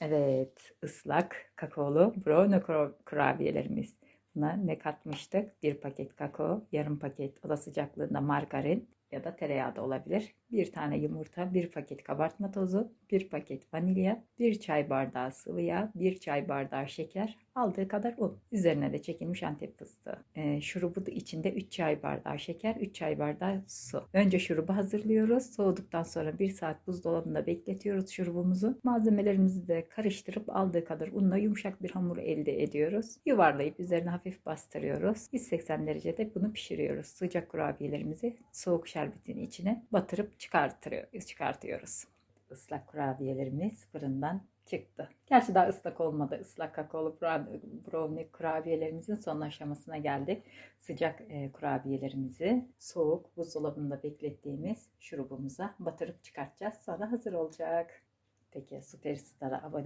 Evet, ıslak kakaolu brownie kura- kurabiyelerimiz. Buna ne katmıştık? Bir paket kakao, yarım paket oda sıcaklığında margarin ya da tereyağı da olabilir. Bir tane yumurta, bir paket kabartma tozu, bir paket vanilya, bir çay bardağı sıvı yağ, bir çay bardağı şeker, aldığı kadar un. Üzerine de çekilmiş antep fıstığı. Ee, şurubu da içinde 3 çay bardağı şeker, 3 çay bardağı su. Önce şurubu hazırlıyoruz. Soğuduktan sonra 1 saat buzdolabında bekletiyoruz şurubumuzu. Malzemelerimizi de karıştırıp aldığı kadar unla yumuşak bir hamur elde ediyoruz. Yuvarlayıp üzerine hafif bastırıyoruz. 180 derecede bunu pişiriyoruz. Sıcak kurabiyelerimizi soğuk şerbetin içine batırıp çıkartıyoruz. Islak kurabiyelerimiz fırından çıktı. Gerçi daha ıslak olmadı. Islak kakaolu brownie kurabiyelerimizin son aşamasına geldik. Sıcak e, kurabiyelerimizi soğuk buzdolabında beklettiğimiz şurubumuza batırıp çıkartacağız. Sonra hazır olacak. Peki Süper Star'a abone